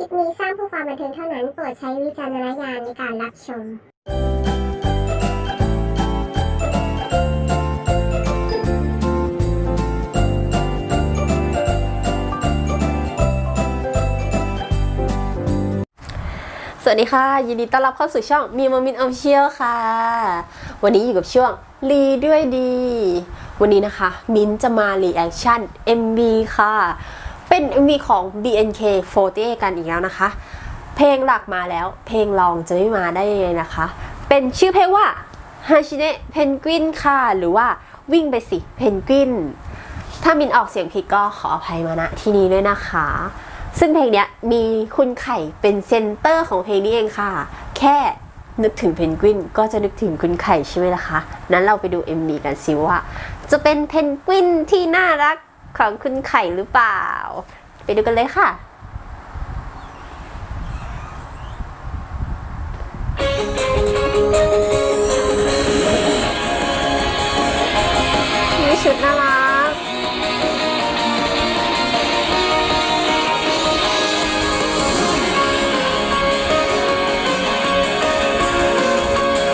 ลิปนี้สร้างเพื่อความบันเทิงเท่านั้น โปรดใช้วิจารณญาณในการรับชม สวัสดีค่ะ ยินดีต้อนรับเข้าสู่ช่องมีมมินออฟเชียลค่ะ วันนี้อยู่กับช่วงรีด้วยดี วันนี้นะคะ มิ้นจะมารีแอคชั่น MV ค่ะ เป็น MV ของ BNK48 กันอีกแล้วนะคะ เพลงหลักมาแล้ว เพลงรองจะไม่มาได้ยังไงนะคะ เป็นชื่อเพลงว่าฮาชิเนะเพนกวินค่ะ หรือว่าวิ่งไปสิเพนกวิน ถ้ามินออกเสียงผิดก็ขออภัยมาณที่นี้ด้วยนะคะ ซึ่งเพลงเนี้ยมีคุณไข่เป็นเซนเตอร์ของเพลงนี้เองค่ะ แค่นึกถึงเพนกวินก็จะนึกถึงคุณไข่ใช่ไหมล่ะคะ นั้นเราไปดู MV กันสิว่า จะเป็นเพนกวินที่น่ารัก ของคุณไข่หรือเปล่า ไปดูกันเลยค่ะนี่ชุดน่ารัก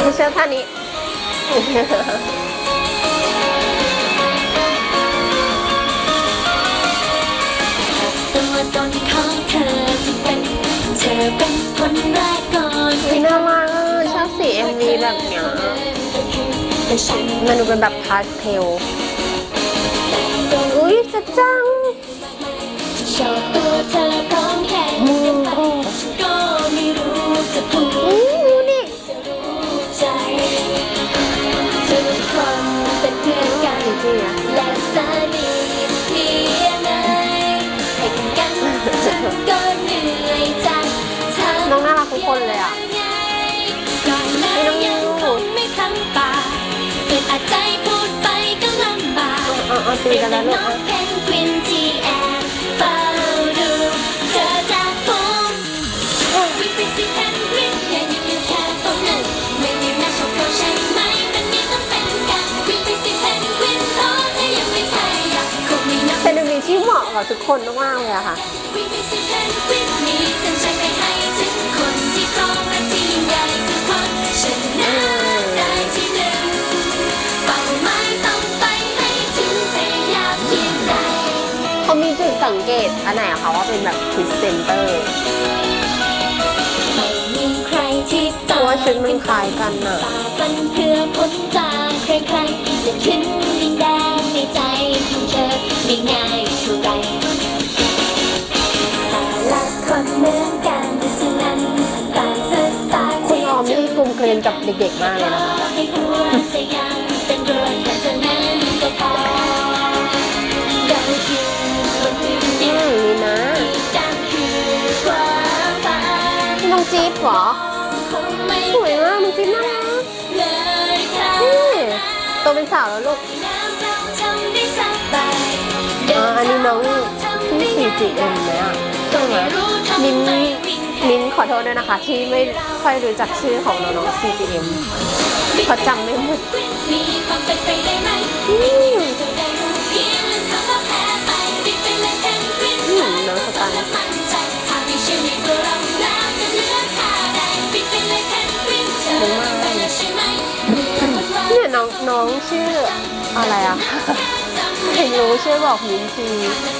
ไม่เชื่อท่านี้ แบบเนี้ยแต่ฉันมันดูเป็นแบบพาสเทล อุ้ยจะจังชอบตัวเธอพร้อมแค่เดินไปฉันก็ไม่รู้จะพูดอุ้ยดูดิจะรู้ใจทุกคนเป็นเพื่อนกันจริงๆอะและสนิทเพียงไหนให้กันฉันก็เหนื่อยใจเธอน้องน่ารักทุกคนเลยอะ เป็นอย่างนี้ใช่ไหมเป็นอย่างเป็นกันวิ่งไปสิเพนกวินเพราะเธอยังไม่เคยอยากคงไม่นับเป็น MV ที่เหมาะกับทุกคนมากๆเลยอะค่ะะว่าชุดมันคล้ายกันน่ะฝ่าฟันเพื่อพ้นจากใครๆจะขึ้นดินแดงในใจของเธอไม่ง่ายเท่าไรแต่ละคนเหมือนกันฉะนั้นต่างสไตล์คุณออมนี่กลมเกลียนกับเด็กๆมากเลยนะคะให้หัวใจยังเป็นเรื่องแค่เท่านั้นก็พอเราอยู่บนพื้นอืดินมนี่นะกันคือความฝันน้องจี๊บเหรอคงไม่ จิ้มากน้องน่ารักนี่โตเป็นสาวแล้วลูกอ่าอันนี้น้องที่ 4GM ไหมอะใช่ไหมมินมินขอโทษด้วยนะคะ ที่ไม่ค่อยรู้จักชื่อของน้องๆ 4GM เพราะจำไม่หมด องชื่ออะไรอะไม่รู้ช่วยบอกมินที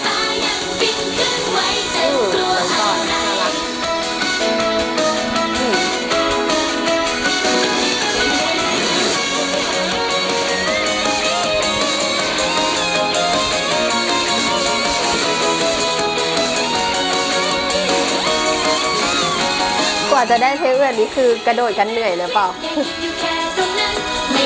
ฟ้ายังบินขึ้นไว้จะอืมกวน้องก่อนอะไรน่ารักอืมกว่าจะได้เทปแบบนี้คือกระโดดกันเหนื่อยเลยเปล่า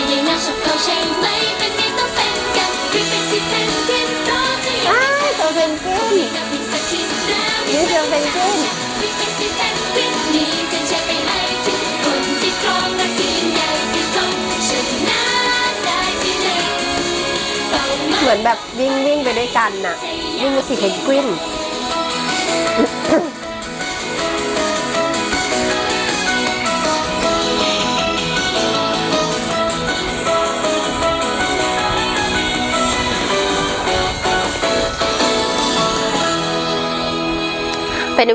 ได้น่าชอบเขาใช่ไหม เป็นไม่ต้องเป็นกันรีบไปสิเพนกวินเพราะจะยังอ้ายตัวเพนกวินกับอีกสักทีแล้วนี่เจอเพนกวินรีบไปสิเพนกวินมีเส้นชัยไปให้ถึงคนที่ครองและที่ใหญ่คือนชนะได้ที่หนึ่งเป้าหมาย เหมือนแบบวิ่งวิ่งไปด้วยกันน่ะ วิ่งไปสิเพนกวิน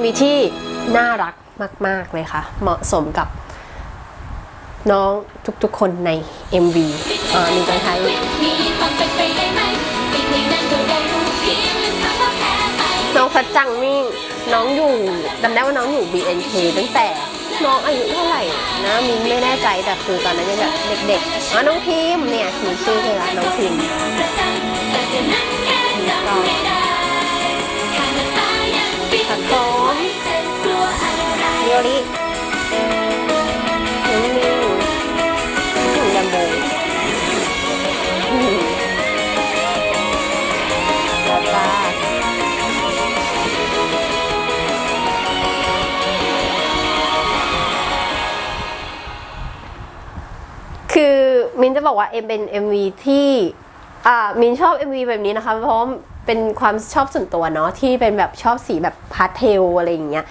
มีที่น่ารักมาก ๆ เลยค่ะ เหมาะสมกับน้องทุกๆคนใน MV อ่ามีกันไทยมีความเป็นไปได้ไหมอีกไม่นานก็ได้รู้เพียงลืมคำว่าแพ้ไปน้องฟัดจังนี่น้องอยู่จำได้ว่าน้องอยู่ BNK ตั้งแต่น้องอายุเท่าไหร่นะมินไม่แน่ใจแต่คือตอนนั้นยังแบบเด็กๆอ๋อน้องพิมพ์เนี่ยมีชื่อเลยละน้องพิม อรเรียวลิน้องมิวถึงยัมโบอืมแล้วก็คือมินจะบอกว่าเอ็มเป็น MV ที่ อ่ามินชอบ MV แบบนี้นะคะเพราะ เป็นความชอบส่วนตัวเนาะที่เป็นแบบชอบสีแบบพาสเทลอะไรอย่างเงี้ย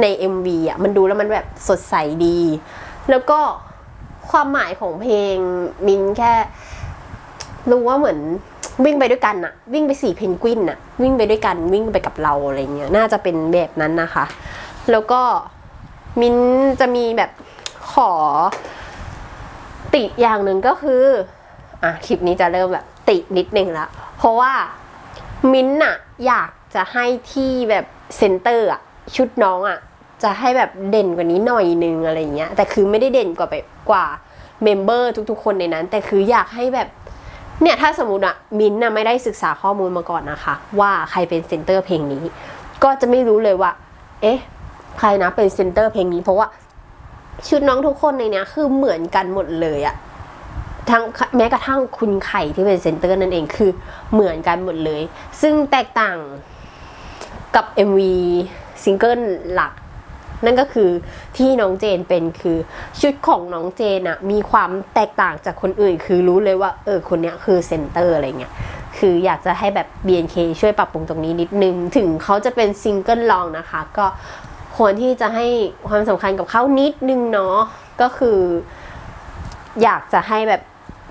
ใน MV อะมันดูแล้วมันแบบสดใสดี แล้วก็ความหมายของเพลงมินแค่รู้ว่าเหมือนวิ่งไปด้วยกันอะวิ่งไปสี่เพนกวินอะวิ่งไปด้วยกันวิ่งไปกับเราอะไรเงี้ยน่าจะเป็นแบบนั้นนะคะ แล้วก็มินจะมีแบบขอ ติอย่างหนึ่งก็คืออะคลิปนี้จะเริ่มแบบตินิดนึงละเพราะว่า มิ้นท์อะอยากจะให้ที่แบบเซนเตอร์อะชุดน้องอะจะให้แบบเด่นกว่านี้หน่อยนึงอะไรเงี้ย แต่คือไม่ได้เด่นกว่าแบบกว่าเมมเบอร์ทุกๆ คนในนั้น แต่คืออยากให้แบบเนี่ยถ้าสมมติอะมิ้นท์อะไม่ได้ศึกษาข้อมูลมาก่อนนะคะ ว่าใครเป็นเซนเตอร์เพลงนี้ ก็จะไม่รู้เลยว่า เอ๊ะ ใครนะเป็นเซนเตอร์เพลงนี้ เพราะว่าชุดน้องทุกคนในเนี้ยคือเหมือนกันหมดเลยอะ ทั้งแม้กระทั่งคุณไข่ที่เป็นเซนเตอร์นั่นเองคือเหมือนกันหมดเลย ซึ่งแตกต่างกับ MV ซิงเกิลหลัก นั่นก็คือที่น้องเจนเป็นคือชุดของน้องเจนอะมีความแตกต่างจากคนอื่น คือรู้เลยว่าเออคนเนี้ยคือเซนเตอร์อะไรเงี้ยคืออยากจะให้แบบ BNK ช่วยปรับปรุงตรงนี้นิดนึง ถึงเขาจะเป็นซิงเกิลลองนะคะ ก็ควรที่จะให้ความสำคัญกับเขานิดนึงเนาะก็คือ อยากจะให้แบบ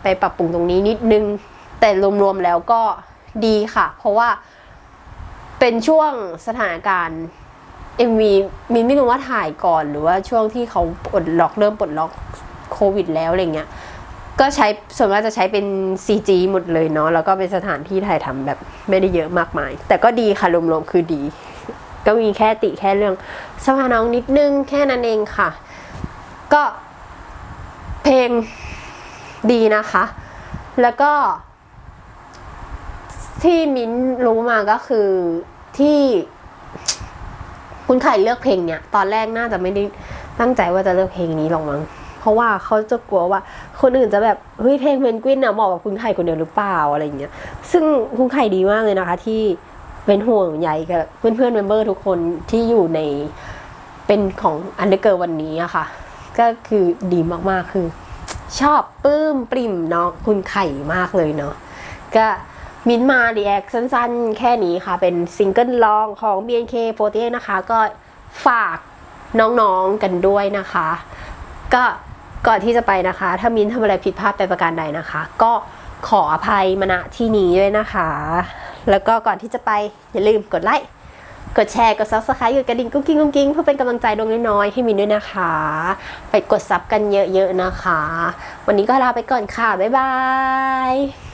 ไปปรับปรุงตรงนี้นิดนึง แต่รวมๆแล้วก็ดีค่ะ เพราะว่าเป็นช่วงสถานการณ์ MV มินไม่รู้ว่าถ่ายก่อนหรือว่าช่วงที่เขาปลดล็อกเริ่มปลดล็อกโควิดแล้วอะไรเงี้ยก็ใช้ส่วนมากจะใช้เป็น CG หมดเลยเนาะแล้วก็เป็นสถานที่ถ่ายทำแบบไม่ได้เยอะมากมาย แต่ก็ดีค่ะรวมๆคือดี ก็มีแค่ติแค่เรื่องสภาน้องนิดนึงแค่นั้นเองค่ะ ก็เพลง ดีนะคะ แล้วก็ ที่มิ้นรู้มาก็คือที่คุณไข่เลือกเพลงเนี่ย ตอนแรกน่าจะไม่ได้ตั้งใจว่าจะเลือกเพลงนี้หรอกมั้งเพราะว่าเขาจะกลัวว่า คนอื่นจะแบบเฮ้ยเพลงเพนกวินน่ะเหมาะกับคุณไข่คนเดียวหรือเปล่าอะไรอย่างเงี้ย ซึ่งคุณไข่ดีมากเลยนะคะ ที่เป็นห่วงใยกับเพื่อนๆเมมเบอร์ทุกคนที่อยู่ในเป็นของอันเดอร์เกิวันนี้อะค่ะ ก็คือดีมากๆคือ ชอบปลื้มปริ่มน้องคุณไข่มากเลยเนาะก็มินมารีแอคสั้นๆ แค่นี้ค่ะ เป็นซิงเกิลลองของ BNK48 นะคะ ก็ฝากน้องๆกันด้วยนะคะ ก็ก่อนที่จะไปนะคะ ถ้ามินทำอะไรผิดพลาดไปประการใดนะคะ ก็ขออภัยมาณที่นี้ด้วยนะคะ แล้วก็ก่อนที่จะไปอย่าลืมกดไลค์ กดแชร์ กด subscribe กดกระดิ่งกุ้งกิ้งกุ้งกิ้งเพื่อเป็นกำลังใจดวงน้อยๆให้มินด้วยนะคะ ไปกดซับกันเยอะๆนะคะ วันนี้ก็ลาไปก่อนค่ะ บ๊ายบาย